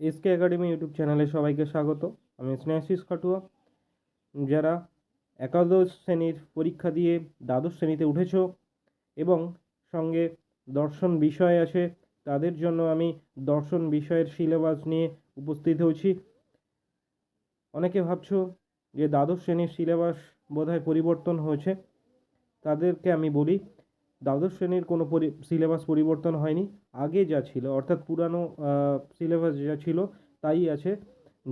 SK academy YouTube চ্যানেলে সবাইকে স্বাগত। আমি স্নেহাশিস খাটুয়া। যারা একাদশ শ্রেণির পরীক্ষা দিয়ে দ্বাদশ শ্রেণীতে উঠেছ এবং সঙ্গে দর্শন বিষয় আছে, তাদের জন্য আমি দর্শন বিষয়ের সিলেবাস নিয়ে উপস্থিত হয়েছি। অনেকে ভাবছ যে দ্বাদশ শ্রেণির সিলেবাস বোধহয় পরিবর্তন হয়েছে। তাদেরকে আমি বলি দ্বাদশ শ্রেণির কোনো সিলেবাস পরিবর্তন হয়নি। আগে যা ছিল, অর্থাৎ পুরানো সিলেবাস যা ছিল, তাই আছে।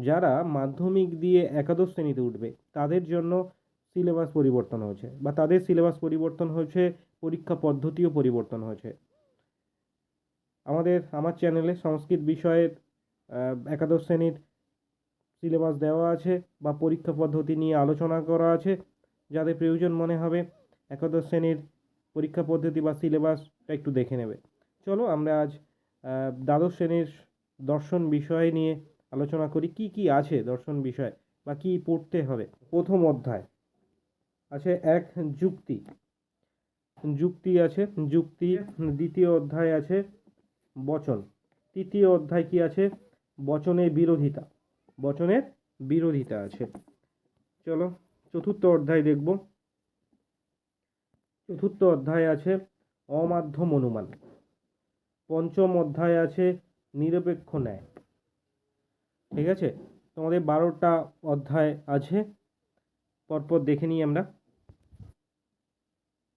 যারা মাধ্যমিক দিয়ে একাদশ শ্রেণীতে উঠবে, তাদের জন্য সিলেবাস পরিবর্তন হয়েছে বা তাদের সিলেবাস পরিবর্তন হয়েছে, পরীক্ষা পদ্ধতিও পরিবর্তন হয়েছে। আমাদের, আমার চ্যানেলে সংস্কৃত বিষয়ের একাদশ শ্রেণির সিলেবাস দেওয়া আছে বা পরীক্ষা পদ্ধতি নিয়ে আলোচনা করা আছে। যাদের প্রয়োজন মনে হবে, একাদশ শ্রেণির পরীক্ষা পদ্ধতি বা সিলেবাসটা একটু দেখে নেবে। চলো আমরা আজ দ্বাদশ শ্রেণির দর্শন বিষয় নিয়ে আলোচনা করি। কি কি আছে দর্শন বিষয় বা কি পড়তে হবে? প্রথম অধ্যায়। আছে এক যুক্তি। যুক্তি আছে, যুক্তি দ্বিতীয় অধ্যায় আছে বচন। তৃতীয় অধ্যায় কি আছে? বচনের বিরোধিতা। বচনের বিরোধিতা আছে। চলো চতুর্থ অধ্যায় দেখব। চতুর্থ অধ্যায় আছে অমাধ্যম অনুমান পঞ্চম অধ্যায় আছে নিরপেক্ষ ন্যায়। ঠিক আছে? তোমাদের বারোটা অধ্যায় আছে। পরপর দেখে নিই আমরা।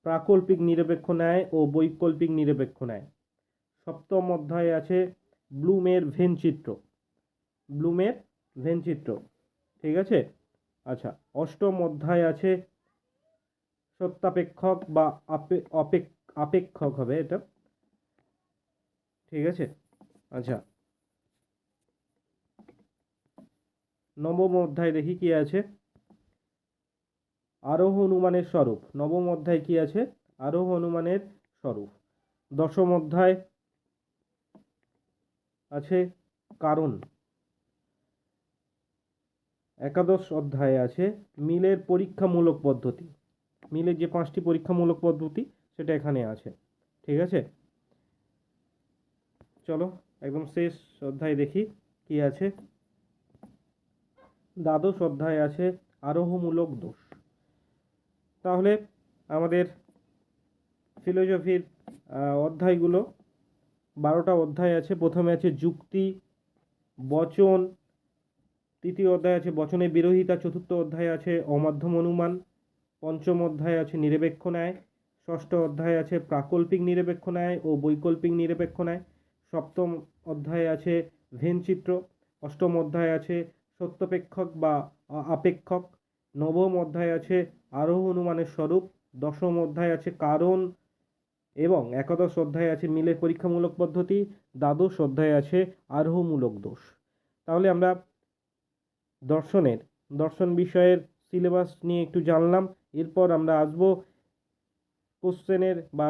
প্রাকল্পিক নিরপেক্ষ ন্যায় ও বৈকল্পিক নিরপেক্ষ ন্যায়। সপ্তম অধ্যায়ে আছে ব্লুমের ভেন চিত্র। ব্লুমের ভেন চিত্র। ঠিক আছে? আচ্ছা অষ্টম অধ্যায় আছে সত্যাপেক্ষক বা আপেক্ষক হবে এটা। ঠিক আছে? আচ্ছা। নবম অধ্যায় দেখি কি আছে? আরোহ অনুমানের স্বরূপ। নবম অধ্যায় কি আছে? আরোহ অনুমানের স্বরূপ। দশম অধ্যায় আছে কারণ। একাদশ অধ্যায়ে আছে মিলের পরীক্ষামূলক পদ্ধতি। মিলের যে পাঁচটি পরীক্ষামূলক পদ্ধতি সেটা এখানে আছে। ঠিক আছে? চলো, একদম শেষ অধ্যায় দেখি কি আছে। দ্বাদশ অধ্যায় আছে আরোহমূলক দোষ। তাহলে আমাদের ফিলোজফির অধ্যায়গুলো বারোটা অধ্যায় আছে। প্রথমে আছে যুক্তি, বচন, তৃতীয় অধ্যায় আছে বচনের বিরোধিতা, চতুর্থ অধ্যায় আছে অমাধ্যম অনুমান পঞ্চম অধ্যায় আছে নিরপেক্ষ ন্যায়, ষষ্ঠ অধ্যায় আছে প্রাকল্পিক নিরপেক্ষ ন্যায় ও বৈকল্পিক নিরপেক্ষ ন্যায়, সপ্তম অধ্যায়ে আছে ভেন চিত্র, অষ্টম অধ্যায় আছে সত্যপেক্ষক বা আপেক্ষক, নবম অধ্যায় আছে আরোহ অনুমানের স্বরূপ, দশম অধ্যায় আছে কারণ এবং একাদশ অধ্যায় আছে মিলের পরীক্ষামূলক পদ্ধতি, দ্বাদশ অধ্যায় আছে আরোহমূলক দোষ। তাহলে আমরা দর্শনের, দর্শন বিষয়ের সিলেবাস নিয়ে একটু জানলাম। এরপর আমরা আসব কোশ্চেনের বা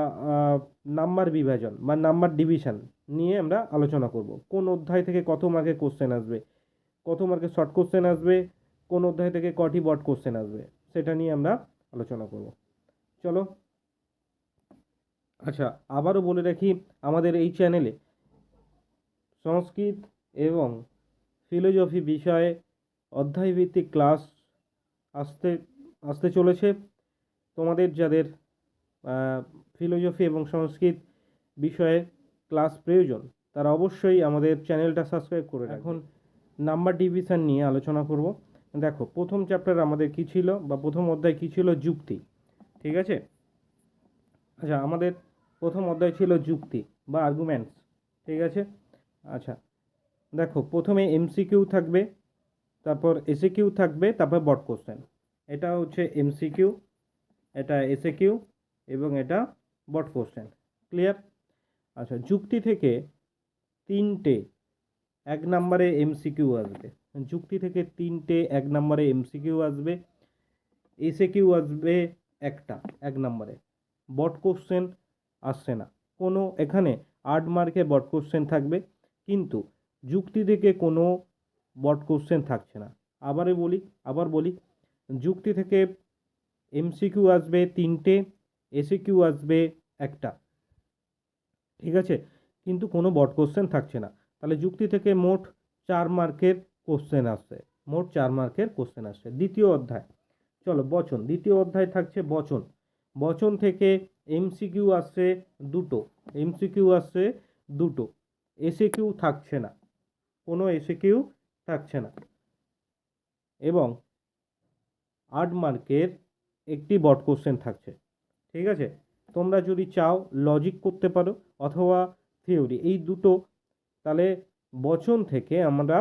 নাম্বার বিভাজন বা নাম্বার ডিভিশন নিয়ে আমরা আলোচনা করব। কোন অধ্যায় থেকে কত মার্কে কোশ্চেন আসবে? কত মার্কে শর্ট কোশ্চেন আসবে? কোন অধ্যায় থেকে কটি বট কোশ্চেন আসবে? সেটা নিয়ে আমরা আলোচনা করব। চলো। আচ্ছা আবারও বলে রাখি, আমাদের এই চ্যানেলে সংস্কৃত এবং ফিলোজফি বিষয়ে অধ্যায়ভিত্তিক ক্লাস আসতে আসতে চলেছে। তোমাদের যাদের ফিলোজফি এবং সংস্কৃত বিষয়ে ক্লাস প্রয়োজন তারা অবশ্যই আমাদের চ্যানেলটা সাবস্ক্রাইব করে এখন নাম্বার ডিভিশন নিয়ে আলোচনা করব। দেখো প্রথম চ্যাপ্টার আমাদের কি ছিল বা প্রথম অধ্যায় কি ছিল? যুক্তি। ঠিক আছে? আচ্ছা আমাদের প্রথম অধ্যায় ছিল যুক্তি বা আর্গুমেন্টস ঠিক আছে? আচ্ছা দেখো প্রথমে এমসিকিউ থাকবে। তারপর এসিকিউ থাকবে, তারপর বট কোশ্চেন এটা হচ্ছে এমসিকিউ এটা এসে কিউ এবং এটা বট কোশ্চেন ক্লিয়ার আচ্ছা যুক্তি থেকে তিনটে এক নম্বরে এমসিকিউ আসবে। যুক্তি থেকে তিনটে এক নম্বরে এমসিকিউ আসবে এসে কিউ আসবে একটা, এক নম্বরে। বট কোশ্চেন আসছে না। কোনো, এখানে আট মার্কে বট কোশ্চেন থাকবে, কিন্তু যুক্তি থেকে কোনো বট কোশ্চেন থাকছে না। আবারে বলি, আবার বলি, যুক্তি থেকে এমসিকিউ আসবে তিনটে এসিকিউ আসবে একটা। ঠিক আছে? কিন্তু কোনো বট কোশ্চেন থাকছে না। তাহলে যুক্তি থেকে মোট চার মার্কের কোশ্চেন আসছে। মোট চার মার্কের কোশ্চেন আসছে। দ্বিতীয় অধ্যায়। চলো, বচন। দ্বিতীয় অধ্যায় থাকছে বচন। বচন থেকে এমসিকিউ আসছে দুটো। এমসিকিউ আসছে দুটো। এসে কিউ থাকছে না। কোনো এসে কিউ থাকছে না। এবং আট মার্কের একটি বট কোশ্চেন থাকছে। ঠিক আছে? তোমরা যদি চাও লজিক করতে পারো অথবা থিওরি এই দুটো তাহলে বচন থেকে আমরা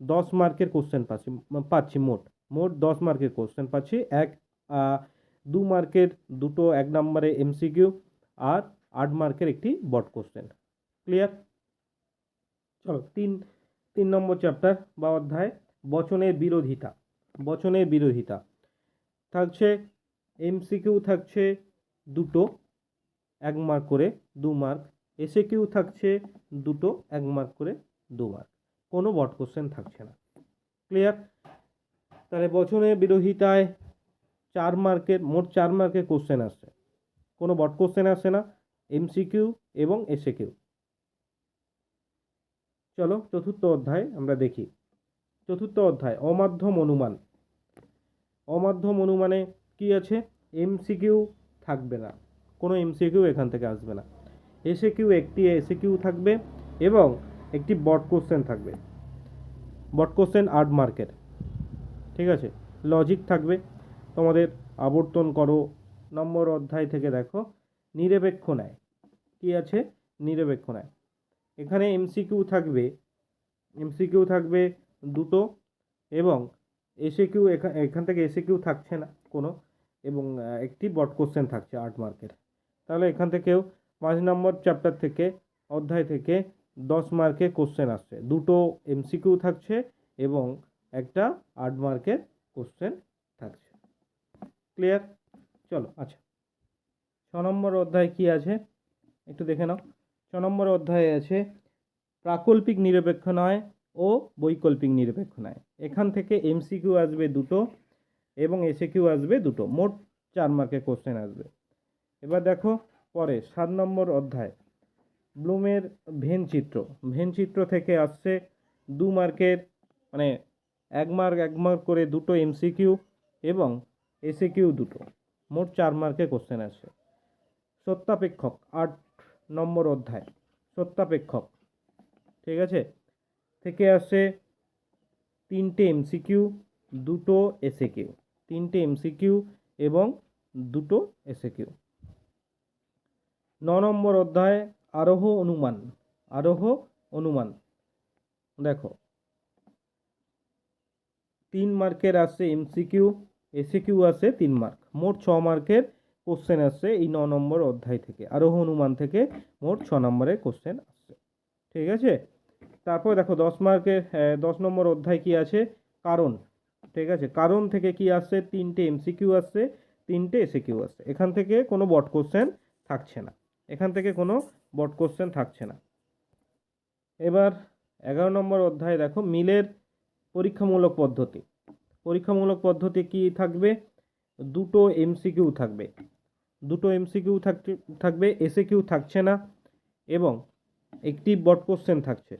দশ মার্কের কোশ্চেন পাচ্ছি পাচ্ছি মোট। মোট দশ মার্কের কোশ্চেন পাচ্ছি। এক দু মার্কের দুটো এক নম্বরে এমসিকিউ আর আট মার্কের একটি বট কোশ্চেন ক্লিয়ার চলো, তিন তিন নম্বর চ্যাপ্টার বা অধ্যায়, বচনের বিরোধিতা বচনের বিরোধিতা। থাকছে এমসিকিউ থাকছে দুটো, এক মার্ক করে দু মার্ক এসে কিউ থাকছে দুটো, এক মার্ক করে দু মার্ক কোনো বট কোশ্চেন থাকছে না। ক্লিয়ার তাহলে বচনের বিরোধিতায় চার মার্কের মোট চার মার্কের কোশ্চেন আসছে। কোনো বট কোশ্চেন আসছে না। এমসিকিউ এবং এসে কিউ চলো চতুর্থ অধ্যায় আমরা দেখি। চতুর্থ অধ্যায়, অমাধ্যম অনুমান। অমাধ্যম অনুমানে কি আছে? এমসিকিউ থাকবে না। কোনো এমসিকিউ এখান থেকে আসবে না। এসে কিউ একটি এসে কিউ থাকবে এবং একটি বট কোশ্চেন থাকবে। বট কোশ্চেন আট মার্কের ঠিক আছে? লজিক থাকবে। তোমাদের আবর্তন করো। নম্বর অধ্যায় থেকে দেখো। নিরপেক্ষ ন্যায়। কী আছে? নিরপেক্ষ ন্যায়। এখানে এমসিকিউ থাকবে এমসিকিউ থাকবে দুটো এবং এসে কিউ এখান থেকে এসে কিউ থাকছে না কোনো এবং একটি বট কোশ্চেন থাকছে আট মার্কের তাহলে এখান থেকেও পাঁচ নম্বর চ্যাপ্টার থেকে অধ্যায় থেকে দশ মার্কে কোশ্চেন আসছে। দুটো এমসিকিউ থাকছে এবং একটা আট মার্কের কোশ্চেন থাকছে। ক্লিয়ার চলো আচ্ছা। ছ নম্বর অধ্যায় কি আছে? একটু দেখে নাও। ছ নম্বর অধ্যায়ে আছে, প্রাকল্পিক নিরপেক্ষ নয় ও বৈকল্পিক নিরপেক্ষ নয়। এখান থেকে এমসিকিউ আসবে দুটো এবং এসএকিউ আসবে দুটো। মোট চার মার্কের কোশ্চেন আসবে। এবার দেখো পরে, সাত নম্বর অধ্যায়, ব্লুমের ভেন চিত্র। ভেন চিত্র থেকে আসছে দু মার্কের মানে এক মার্ক এক মার্ক করে দুটো এমসিকিউ এবং এসএকিউ দুটো। মোট চার মার্কের কোশ্চেন আসছে সত্যাপেক্ষক, আট নম্বর অধ্যায়, সত্যাপেক্ষক। ঠিক আছে? থেকে আসছে তিনটে এমসিকিউ দুটো এসএকিউ তিনটে এমসিকিউ এবং দুটো এসএকিউ ন নম্বর অধ্যায়, আরোহ অনুমান। আরোহ অনুমান। দেখো। তিন মার্কের আসছে এমসিকিউ এসিকিউ আসছে তিন মার্ক। মোট ছ মার্কের কোশ্চেন আসছে এই ন নম্বর অধ্যায় থেকে। আরোহ অনুমান থেকে মোট ছ নম্বরের কোশ্চেন আসছে। ঠিক আছে? তারপর দেখো দশ মার্কের দশ নম্বর অধ্যায় কি আছে? কারণ। ঠিক আছে? কারণ থেকে কি আসছে? তিনটে এমসিকিউ আসছে, তিনটে এসিকিউ আসছে। এখান থেকে কোনো বট কোশ্চেন থাকছে না। এখান থেকে কোনো বট কোশ্চেন থাকছে না। এবার এগারো নম্বর অধ্যায় দেখো, মিলের পরীক্ষামূলক পদ্ধতি। পরীক্ষামূলক পদ্ধতি কি থাকবে? দুটো এমসিকিউ থাকবে। দুটো এমসিকিউ থাকতে, থাকবে এসে কিউ থাকছে না এবং একটি বট কোশ্চেন থাকছে।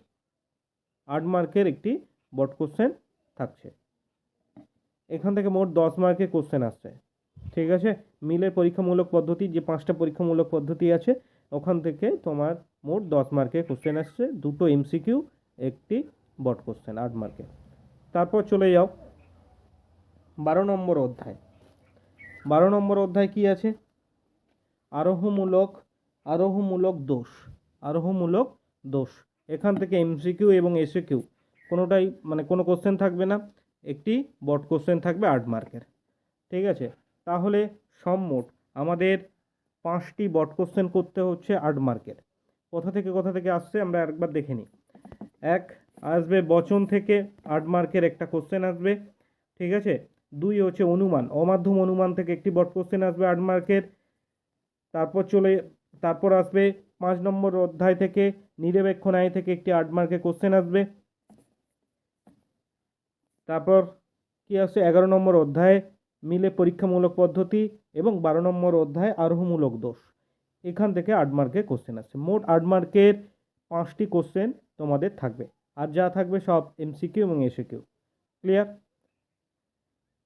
আট মার্কের একটি বট কোশ্চেন থাকছে। এখান থেকে মোট দশ মার্কের কোশ্চেন আসছে। ঠিক আছে? মিলের পরীক্ষামূলক পদ্ধতি, যে পাঁচটা পরীক্ষামূলক পদ্ধতি আছে, ওখান থেকে তোমার মোট দশ মার্কের কোশ্চেন আসছে। দুটো এমসিকিউ, একটি বট কোশ্চেন, আট মার্কের তারপর চলে যাও। বারো নম্বর অধ্যায়। বারো নম্বর অধ্যায় কি আছে? আরোহমূলক আরোহমূলক দোষ আরোহমূলক দোষ। এখান থেকে এমসিকিউ এবং এসিকিউ কোনোটাই মানে কোনো কোশ্চেন থাকবে না, একটি বট কোশ্চেন থাকবে আট মার্কের ঠিক আছে? তাহলে সম্মোট আমাদের পাঁচটি বট কোশ্চেন করতে হচ্ছে আট মার্কের কোথা থেকে কোথা থেকে আসছে আমরা একবার দেখে নিই। এক, আসবে বচন থেকে আট মার্কের একটা কোশ্চেন আসবে। ঠিক আছে? দুই হচ্ছে অনুমান, অমাধ্যম অনুমান থেকে একটি বট কোশ্চেন আসবে আট মার্কের তারপর চলে, তারপর আসবে পাঁচ নম্বর অধ্যায় থেকে, নিরপেক্ষ ন্যায় থেকে একটি আট মার্কের কোশ্চেন আসবে। তারপর কি আসছে? এগারো নম্বর অধ্যায়ে, মিলে পরীক্ষামূলক পদ্ধতি এবং বারো নম্বর অধ্যায়, আরোহমূলক দোষ। এখান থেকে আট মার্কের কোশ্চেন আসছে। মোট আট মার্কের পাঁচটি কোশ্চেন তোমাদের থাকবে। আর যা থাকবে সব এমসিকিউ এবং এসিকিউ ক্লিয়ার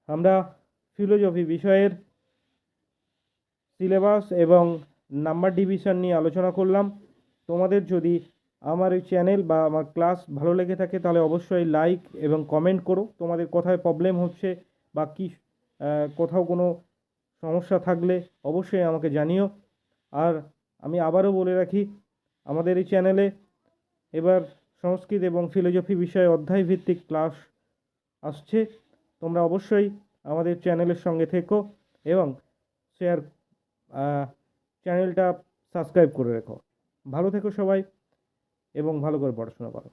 আমরা ফিলোজফি বিষয়ের সিলেবাস এবং নাম্বার ডিভিশন নিয়ে আলোচনা করলাম। তোমাদের যদি আমার এই চ্যানেল বা আমার ক্লাস ভালো লেগে থাকে, তাহলে অবশ্যই লাইক এবং কমেন্ট করো। তোমাদের কোথায় প্রবলেম হচ্ছে বা কি কোথাও কোনো সমস্যা থাকলে অবশ্যই আমাকে জানিও। আর আমি আবারও বলে রাখি, আমাদের এই চ্যানেলে এবার সংস্কৃত এবং ফিলোজফি বিষয়ে অধ্যায় ভিত্তিক ক্লাস আসছে। তোমরা অবশ্যই আমাদের চ্যানেলের সঙ্গে থেকো এবং শেয়ার চ্যানেলটা সাবস্ক্রাইব করে রেখো। ভালো থেকো সবাই এবং ভালো করে পড়াশোনা করো।